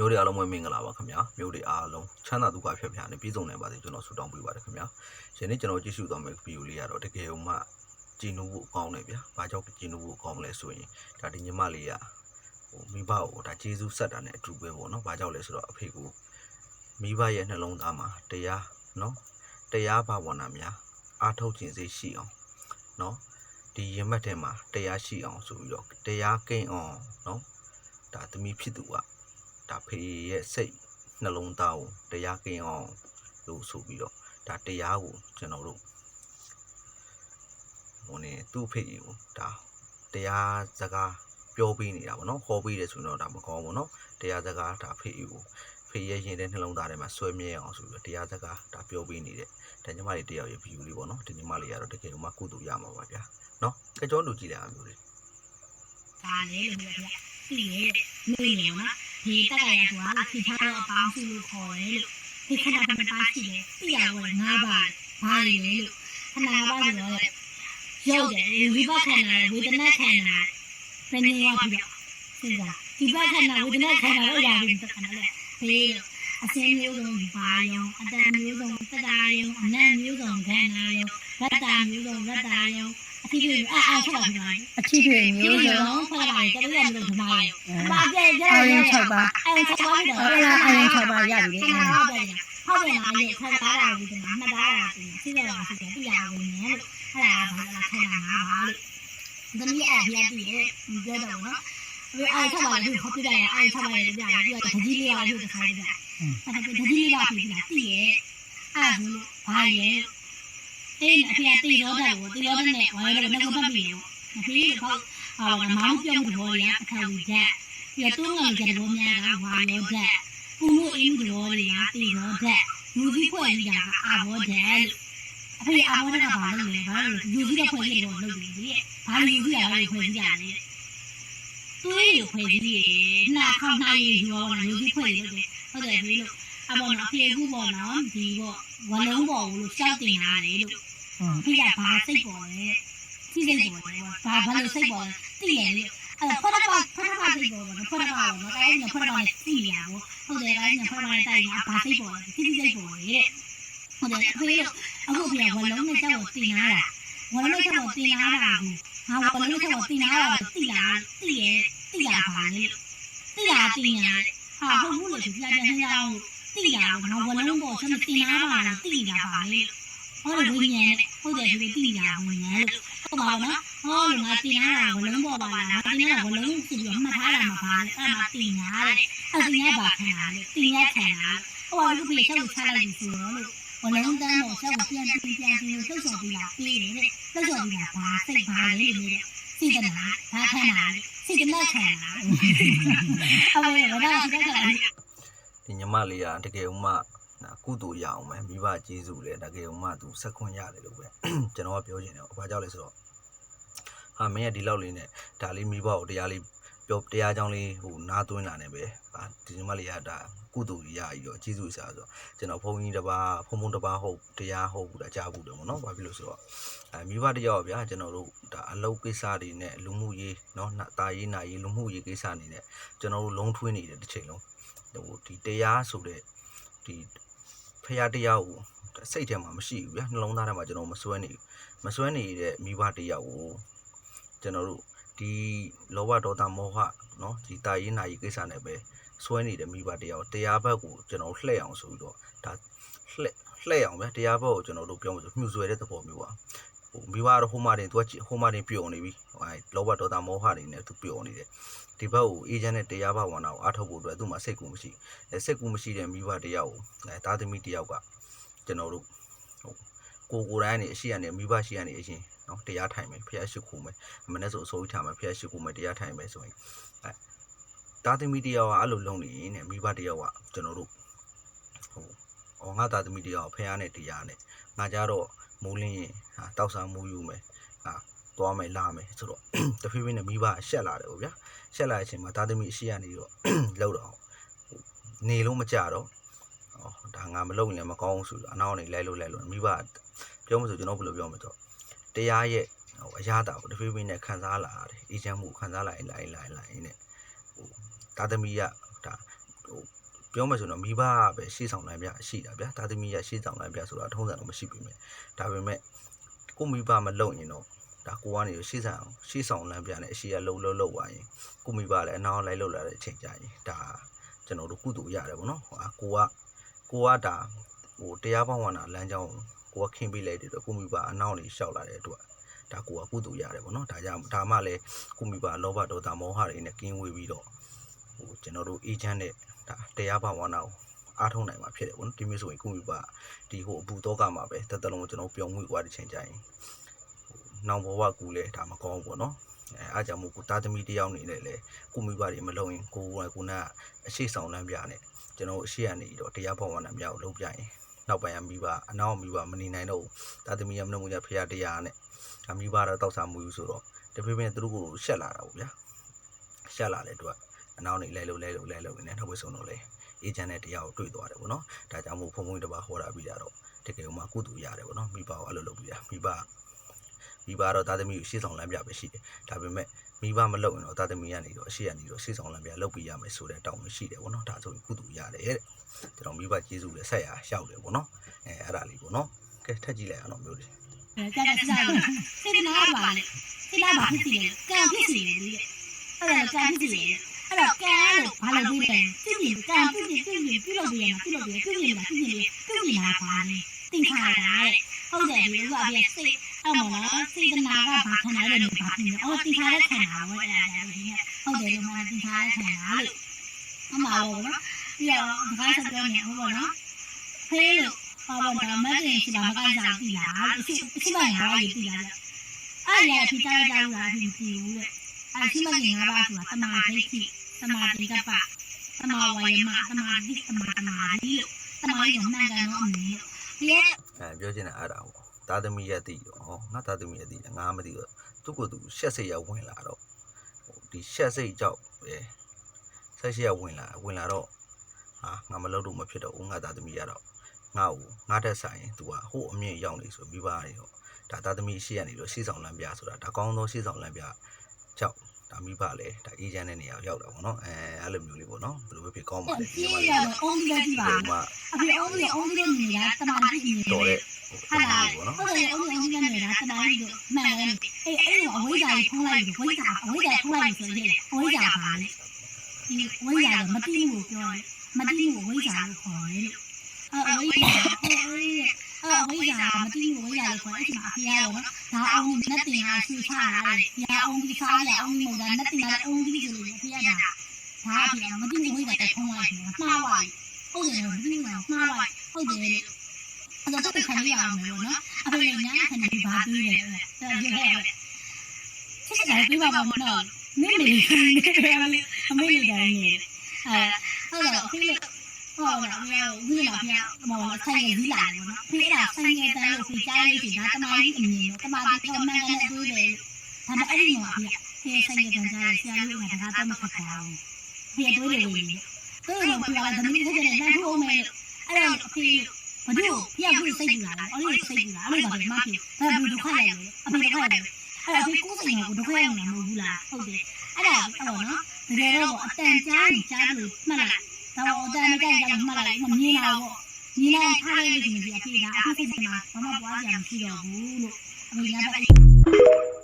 မျိုးတွေအားလုံးပဲမင်္ဂလာပါခင်ဗျာမျိုးတွေအားလုံးချမ်းသာဒုက္ခဖြတ်ဖြာနေပြည်စုံနေပါစေကျွန်တော်ဆုတောင်းပေးပါတယ်ခင်ဗျာယနေ့ကျွန်တော်ကြည့်ရှုသွားမယ့်ဗီဒီယိုလေးကတော့တကယ်ုံမှကြည်နူးဖို့ကောင်းတယ်ဗျာဘာကြောင့်ကြည်နူးဖို့ကောင်းမလဲဆိုရင်ဒါဒီညီမလေးကဟိုမိဘကိုဒါကျေးဇူးဆက်တာနဲ့အတူပဲပေါ့နော်ဘာကြောင့်လဲဆိုတော့အဖေကိုမိဘရဲ့နှလုံးသားမှာတရားနော်တရားဘာဝနာများအားထုတ်ခြင်းစိတ်ရှိအောင်နော်ဒီရမတ်ထဲမှာတရားရှိအောင်ဆိုပြီးတော့တရားကိန်းအောင်နော်ဒါသမီးဖြစ်သူက ဒါဖေရဲ့စိတ်နှလုံးသားကိုတရားကင်းအောင်လို့ဆိုပြီးတော့ဒါတရားကိုကျွန်တော်တို့ဟိုနေသူ့ဖေကြီးကိုဒါတရားစကားပြောပေးနေတာဗောနော်ခေါ်ပေးတယ်ဆိုတော့ဒါမကောင်းဘူးဗောနော်တရားစကားဒါဖေကြီးကိုဖေရဲ့ရင်ထဲနှလုံးသားထဲမှာဆွဲမြဲအောင်ဆိုပြီးတော့တရားစကားဒါပြောပေးနေတဲ့ဒါညီမလေးတယောက်ရဲ့ view လေးဗောနော်ဒီညီမလေးကတော့တကယ်မှကုသိုလ်ရမှာပါဗျာနော်ကြောကြောလူကြည့်တဲ့အမျိုးလေးဒါလေးလို့ပြောပြပြည့်ရဲ့မွေးနေအောင်လား ဒီတက်ကရကွာလို့ဖြစ်ထားတော့အပေါင်းစုလို့ခေါ်တယ်လို့ဒီခဏတမပါရှိတယ်သိရတော့ငါးပါးဘာလဲလို့ခဏငါးပါးဆိုတော့ရုပ်တယ်ဝိပဿနာဝေဒနာခန္ဓာဘယ်နေရာပြီးတော့စဉ်းစားဒီဘက်ခန္ဓာဝေဒနာခန္ဓာလို့ရာပြီးတော့ခဏလေဘေးအစင်းမျိုးစုံဘာယောအတန်မျိုးစုံသတ္တာယောအနတ်မျိုးစုံခန္ဓာယောရတ္တာမျိုးစုံရတ္တာယော အတိအကျအာအာထွက်လာပြီအချစ်တွေမျိုးမျိုးစုံစုံဖလာတယ်တော်တော်များများဒီမှာပါပြည့်ကြအာတယ်ရုံ6ပါးအာရုံ6ပါးတော့အဲ့ဒါအာရုံ6ပါးရပြီလေဟုတ်တယ်ဟုတ်တယ်လားရေခက်တာတာဒီမှာမှတ်တာတာဒီစိတ်ရတာစိတ်တယ်ပြရဝင်နေလို့အဲ့ဒါဘာလဲခက်တာငါပါလို့ဒီနေ့အဲ့ဒီအပြည့်ဒီပြောတော့နော်ဒီအာရုံ6ပါးလို့ဟောပြတယ်အာရုံ6ပါးလည်းပြရတယ်ပြီးတော့တကြီးလေးရလို့တစ်ခါကြတယ်အဲ့ဒါတကြီးလေးပါပြီလားပြည့်ရဲ့အဲ့ဒါလို့ဘာလဲ အဲ့အဖေကတိရောတာကိုတိရောတဲ့နဲ့ဝါရတော့ငါကပတ်ပြီရောအဖေကပေါ့ဟာမောင်ပြောမှုတော်ရအခါကြီးချက်ပြီးတော့တုံးငယ်ကြတဲ့ဘောများကဝါရောတဲ့ပူမှုအင်းတော်တွေကတိရောတဲ့လူကြီးဖွဲ့ကြီးတာကအာဘောတဲ့လို့အဖေအာဘောတဲ့ကဘာလို့လဲဘာလို့လူကြီးတော့ဖွဲ့ကြီးတယ်လို့လုပ်တယ်ကြီးဘာလို့လူကြီးကလည်းဖွဲ့ကြီးကြလဲတွေးရဖွဲ့ကြီးရဲ့နာခေါင်းနိုင်ရောလူကြီးဖွဲ့ကြီးလို့ဟုတ်တယ်ဒီလို့အဘောနော်အဖေကူပေါ့နော်ဒီပေါ့ဝလုံးပေါ်လို့ရှောက်တင်လာတယ်လို့ ဟုတ်ဖေကဘာစိတ်ပေါ်လဲစိစိတ်ပေါ်လဲဘာဘာလို့စိတ်ပေါ်လဲသိရလေအဲ့ဖတ်တာဖတ်တာစိတ်ပေါ်တယ်ဖတ်တာပေါ့နော်အဲ့ဒီဖတ်တာနဲ့သိရဘူးဟုတ်တယ်အဲ့ဒီဖတ်တာနဲ့တိုက်ရင်ဘာစိတ်ပေါ်လဲစိစိတ်ပေါ်လေဟုတ်တယ်ဖေကအခုဖေကဝလုံးနဲ့ကြောက်ကိုတင်လာတာဝလုံးနဲ့ကြောက်ကိုတင်လာတာကိုငါဝလုံးနဲ့ကြောက်ကိုတင်လာတာသိလားသိရဲ့သိရပါလေသိရတင်ရဟာဟုတ်ဘူးလို့ပြပြချင်းအောင်သိရငါဝလုံးပေါ်ချက်တင်လာပါလားသိရပါလေ ဟုတ်တယ်ဝိညာဉ်နဲ့ဟုတ်တယ်ဒီတိညာဝိညာဉ်လို့ဟုတ်ပါတော့နော်ဟောလို့ငါတင်လာတာဝလုံးပေါ်ပါလားငါတင်လာတာဝလုံးစီပြီးမှတ်ထားတာမှာပါလေအဲ့မှာတင်ညာတဲ့အဲ့တင်ညာပါခံတာလေတင်ညာခံတာဟိုကလူပြေချက်ကိုချလိုက်ပြီဆိုတော့လို့ဝလုံးတန်းတော့ချက်ကိုပြန်ပြန်ပြန်ပြန်လှုပ်ဆောင်ပြီးလာပြေးတယ်တဲ့လှုပ်ဆောင်ပြီးလာဘာစိတ်ပါလေလို့တဲ့စိတ်တနာဘာခံတာလဲစိတ်တနာခံတာအဲ့ဒါကဘာစိတ်ခံတာလဲဒီညီမလေးကတကယ်ဥမာ နာကုသိုလ်ရအောင်ပဲမိဘကျေးဇူးလဲတကယ်ဥမာသူဆက်ခွင့်ရတယ်လို့ပဲကျွန်တော်ကပြောချင်တယ်။ဘာကြောင့်လဲဆိုတော့ဟာမင်းကဒီလောက်လေးနဲ့ဒါလေးမိဘကိုတရားလေးပြောတရားကြောင်းလေးဟိုနားသွင်းလာနေပဲ။ဟာဒီညီမလေးကဒါကုသိုလ်ရပြီးတော့ကျေးဇူးစားဆိုတော့ကျွန်တော်ဘုန်းကြီးတစ်ပါးဘုံဘုံတစ်ပါးဟုတ်တရားဟုတ်ဘူးတာကြားဘူးတယ်ဗောနော်။ဘာဖြစ်လို့ဆိုတော့အဲမိဘတယောက်ဗျာကျွန်တော်တို့ဒါအလုပ်ကိစ္စတွေနဲ့လူမှုရေးနော်တာရေးနာရေးလူမှုရေးကိစ္စတွေနဲ့ကျွန်တော်တို့လုံးထွေးနေတယ်တစ်ချိန်လုံးဟိုဒီတရားဆိုတဲ့ဒီဖ ရာတရားကိုစိတ်ထဲမှာမရှိဘူးဗျာနှလုံးသားထဲမှာကျွန်တော်မစွဲနေဘူးမစွဲနေတဲ့မိဘတရားကိုကျွန်တော်တို့ဒီလောဘဒေါသမောဟเนาะဒီတာရေးနာရေးကိစ္စနဲ့ပဲစွဲနေတဲ့မိဘတရားကိုတရားဘက်ကိုကျွန်တော်လှည့်အောင်ဆိုပြီးတော့ဒါလှည့်လှည့်အောင်ဗျာတရားဘက်ကိုကျွန်တော်တို့ပြောမှဆိုမြှူဆွဲတဲ့သဘောမျိုးပါ ဟိုမိဘကတော့ဟိုမှာတင်သူကဟိုမှာတင်ပျော်နေပြီဟိုအဲလောဘဒေါသမောဟတွေနဲ့သူပျော်နေတယ်ဒီဘက်ကိုအေဂျင့်နဲ့တရားဘဝနာကိုအားထုတ်ဖို့အတွက်သူ့မှာစိတ်ကူမရှိအဲစိတ်ကူမရှိတဲ့မိဘတရားကိုအဲသားသမီးတယောက်ကကျွန်တော်တို့ဟိုကိုကိုယ်တိုင်းနေအရှိရနေမိဘရှိရနေအရင်နော်တရားထိုင်မယ်ဖျက်ရှိခိုးမယ်အမနဲ့ဆိုအစိုးရထားမယ်ဖျက်ရှိခိုးမယ်တရားထိုင်မယ်ဆိုရင်အဲသားသမီးတယောက်ကအဲ့လိုလုပ်နေရင်ねမိဘတယောက်ကကျွန်တော်တို့ဟိုအော်ငါသားသမီးတယောက်ဖះနဲ့တရားနဲ့ငါကြတော့ မိုးလင်းရင်ဟာတောက်ဆာမိုးယူမယ်ဟာသွားမယ်လာမယ်ဆိုတော့တဖြည်းဖြည်းနဲ့မိဘရှက်လာတယ်ဗောဗျာရှက်လာတဲ့အချိန်မှာသားသမီးအရှိရနေတော့လောက်တော့ဟိုနေလုံးမကြတော့ဟောဒါငါမလုပ်ရင်လည်းမကောင်းဘူးဆိုတော့အနောက်ကနေလဲလို့လဲလို့မိဘပြောမှဆိုကျွန်တော်ဘယ်လိုပြောမလဲဆိုတော့တရားရဲ့ဟိုအရာတာပေါ့တဖြည်းဖြည်းနဲ့ခံစားလာရတယ်အေးချမ်းမှုခံစားလာရင်လာရင်လာရင်လာရင်နဲ့ဟိုသားသမီးကဒါဟို ပြောမှဆိုတော့မိဘကပဲရှေ့ဆောင်လမ်းပြရှိတာဗျာသားသမီးရရှေ့ဆောင်လမ်းပြဆိုတာထုံးစံတော့မရှိပြီမြဲဒါပေမဲ့ကိုမိဘမလုံရင်တော့ဒါကိုကနေရှေ့ဆောင်ရှေ့ဆောင်လမ်းပြနဲ့အရှိရလှုပ်လှုပ်လှုပ်သွားရင်ကိုမိဘလည်းအနောက်လိုက်လှုပ်လာတဲ့အချိန်ကြာရင်ဒါကျွန်တော်တို့ကုသိုလ်ရတယ်ဗောနော်ဟာကိုကကိုကဒါဟိုတရားပေါင်းဝါနာလမ်းကြောင်းကိုကခင်းပေးလိုက်တဲ့အတွက်ကိုမိဘအနောက်နေရှောက်လာတဲ့အတွက်ဒါကိုကကုသိုလ်ရတယ်ဗောနော်ဒါကြောင့်ဒါမှလည်းကိုမိဘလောဘဒေါသမောဟတွေနဲ့ကင်းဝေးပြီးတော့ ဟိုကျွန်တော်တို့အေဂျင့်နဲ့ဒါတရားဘာဝနာကိုအားထုတ်နိုင်မှာဖြစ်တယ်ဗောနော်ဒီမျိုးဆိုရင်ကုမိပါဒီဟိုအဘူတော့ကမှာပဲတက်တလုံးကျွန်တော်ပျော်မှုွားတဲ့ချိန်ကြရင်ဟိုနောင်ဘဝကူလဲဒါမကောင်းဘူးဗောနော်အဲအားကြောင့်မို့ကိုသားသမီးတယောက်နေနဲ့လေကုမိပါတွေမလုံရင်ကိုကကုနာအရှိဆောင်လမ်းပြနဲ့ကျွန်တော်အရှိရနေတော့တရားဘာဝနာမြောက်လုပ်ပြရင်နောက်ပိုင်းမိဘအနောက်မိဘမနေနိုင်တော့ဘူးသားသမီးရမနှမှုရဖရာတရားနဲ့အမိဘတော့တောက်စားမှုယူဆိုတော့တဖြည်းဖြည်းသူတို့ကိုရှက်လာတာဗောဗျာရှက်လာတဲ့အတွက် အနောက်နေလဲလို့လဲလို့လဲလို့နေနောက်ဘက်ဆုံးတော့လဲအေဂျင့်နဲ့တရားကိုတွေ့သွားတယ်ဗောနော်ဒါကြောင့်မို့ဖုံဖုံတစ်ပါးဟောတာပြီးတာတော့တကယ်လို့မှကုတူရတယ်ဗောနော်မိဘကအဲ့လိုလုပ်ပြီးတာမိဘမိဘတော့သားသမီးကိုရှေ့ဆောင်လမ်းပြပဲရှိတယ်ဒါပေမဲ့မိဘမလုပ်ရင်တော့သားသမီးကနေတော့အရှိကနေတော့ရှေ့ဆောင်လမ်းပြလုပ်ပြီးရမယ်ဆိုတဲ့တောင်းမရှိတယ်ဗောနော်ဒါဆိုရင်ကုတူရတယ်တဲ့ကျွန်တော်မိဘကျေးဇူးလည်းဆက်ရရှောက်တယ်ဗောနော်အဲအဲ့ဒါလေးဗောနော်ကဲထက်ကြည့်လိုက်အောင်တော့မျိုးလေးအဲကြာကြာကြာစိတ်နာပါလေစိတ်နာပါဖြစ်စီလေကံဖြစ်စီလေဒီအဲ့ဒါကံဖြစ်စီလေ အဲ့တော့ကံလို့ဘာလို့ပြီးလဲဖြစ်စီကံဖြစ်စီဖြစ်စီပြုလုပ်ပြီးရမှာပြုလုပ်ပြီးပြုစီမှာပြုစီပြီးပြုစီမှာပါလေတင်ခါတာတဲ့ဟုတ်တယ်ဒီလိုအပြည့်စိတ်အဲ့မလားစေတနာကဘာခံရလဲလို့ဘာဖြစ်လဲအော်တင်ခါတဲ့ခံတာဝဲအဲ့ဒါဒီကဟုတ်တယ်လို့မှတင်ခါတဲ့ခံတာလို့အမှားလို့နော်ပြီးတော့ဒီကားဆက်ပြောနေဟုတ်ပါနော်ဖေးလို့ဟောပါတော့မက်တင်ရှိတာမကိုင်းစားပြီလားအရှိအရှိမငါးပါးယူပြီလားအဲ့ရဒီတိုင်းတိုင်းလာပြီးပြီဦးတဲ့အဲ့ရှိမငါးပါးဆိုတာတမာဒိဋ္ဌိ တမာတိကပတမာဝါယမတမာတိတမာတမာဒီလို့တမာရီကမှန်ကန်တော့အမြင်လို့ဒီရဲ့အဲပြောချင်တာအဲ့ဒါပေါ့သားသမီးရဲ့တည်တော့ဟောငါသားသမီးရဲ့တည်ငါမသိတော့သူ့ကိုယ်သူရှက်စိတ်ရဝင်လာတော့ဟိုဒီရှက်စိတ်ကြောက်ပဲဆက်ရှိရဝင်လာဝင်လာတော့ဟာငါမလုပ်လို့မဖြစ်တော့ဦးငါသားသမီးရတော့ငါ့ကိုငါတက်ဆိုင်ရင် तू ကဟိုအမြင့်ရောက်နေဆိုပြီးပါနေတော့ဒါသားသမီးရှိရနေလို့ရှေ့ဆောင်လမ်းပြဆိုတာဒါကောင်းသောရှေ့ဆောင်လမ်းပြကြောက် ဒါမိဘလည်းဒါအေဂျင့်တဲ့နေရာကိုရောက်တာပေါ့နော်အဲအဲ့လိုမျိုးလေးပေါ့နော်ဘယ်လိုပဲဖြစ်ကောင်းပါလဲပြေးရတော့အုံးကြီးကြည့်ပါဒီမှာအဖေအုံးကြီးအုံးကြီးနေတာတမာတိနေတော်တယ်တဲ့ဟိုဟာအဲ့လားလိုပေါ့နော်ဟုတ်တယ်အုံးကြီးအုံးကြီးနေတာတမာတိတို့မှန်တယ်အေးအဲ့လိုအဝိဇ္ဇာကြီးဖုံးလိုက်ပြီးဝိဇ္ဇာအဝိဇ္ဇာဖုံးလိုက်ပြီးဆိုရင်အဝိဇ္ဇာပါလေဒီဝိဇ္ဇာကမတိဘူးပြောတယ်မတိဘူးဝိဇ္ဇာလို့ခေါ်တယ်လို့အဝိဇ္ဇာဟဲ့အဝိဇ္ဇာမတိဘူးဝိဇ္ဇာလို့ခေါ်အဲ့ဒီမှာအဖေရတော့ဒါအောင်နဲ့တင်ဟာဆွေချရတယ်။ညာ အောင်ဒီစားရအောင်မို့ဒါနဲ့တင်ဟာအောင်ဒီဆိုလို့အဖေရတာဒါအဖေမတိဘူးဝိဇ္ဇာတဖုံးလိုက်တယ်မှားပါဟုတ်တယ်မတိဘူးမှားပါဟုတ်တယ်လေအဲ့တော့တက်ခံရအောင်လို့နော်အဖေလည်းညာခံပြီးပါသေးတယ်အဲ့ဒါပြောရတယ်ချစ်တယ်ပြပါပါမနော်မင်းမေအမေလေးတိုင်းနေအဲဟုတ်တော့အဖေလည်းဟုတ်တော့အမေကဝိလာပြမောင်ဆိုင်ရည်လာတယ်နော်ဖေးတာဆိုင်ရည်တန်းလို့ဖေးကြားလေးဒီဒါတမားကြီးအမြင်တော့တမားကြီးကမှန်ကန်တဲ့တွေးတယ် ဒါပေမဲ့အဲ့ဒီမှာဖေးဖေးဆိုင်ရည်တန်းကြားဆရာလေးကတကားတော့မဖတ်ပါဘူးဖေးတွေးတယ်ဝင်ပြီးတော့ဖေးကလည်းသမီးတစ်ချက်နဲ့လမ်းထိုးအောင်မယ်လို့အဲ့တော့ဖေးဘဒုဖေးကစိတ်ကြည့်လာတယ်အဲ့လိုစိတ်ကြည့်လာအဲ့လိုပါမှဖေးဒါဘူးဒုက္ခရတယ်အဖေဒုက္ခရတယ်အဲ့ဒါဖေးကိုယ်စိတ်ကဒုက္ခရမှာမဟုတ်ဘူးလားဟုတ်တယ်အဲ့ဒါအဲ့တော့နော်တကယ်တော့အတန်ကြားရင်ကြားလို့မှတ်လိုက်တော့အတန်မကြိုက်ကြလို့မှတ်လိုက်မမြင်တော့ဘူးမြင်လိုက်ထားလိုက်လို့ဒီအဖေဒါအဖေစိတ်မှာဘာမှပွားကြမရှိတော့ဘူးလို့အဖေကတော့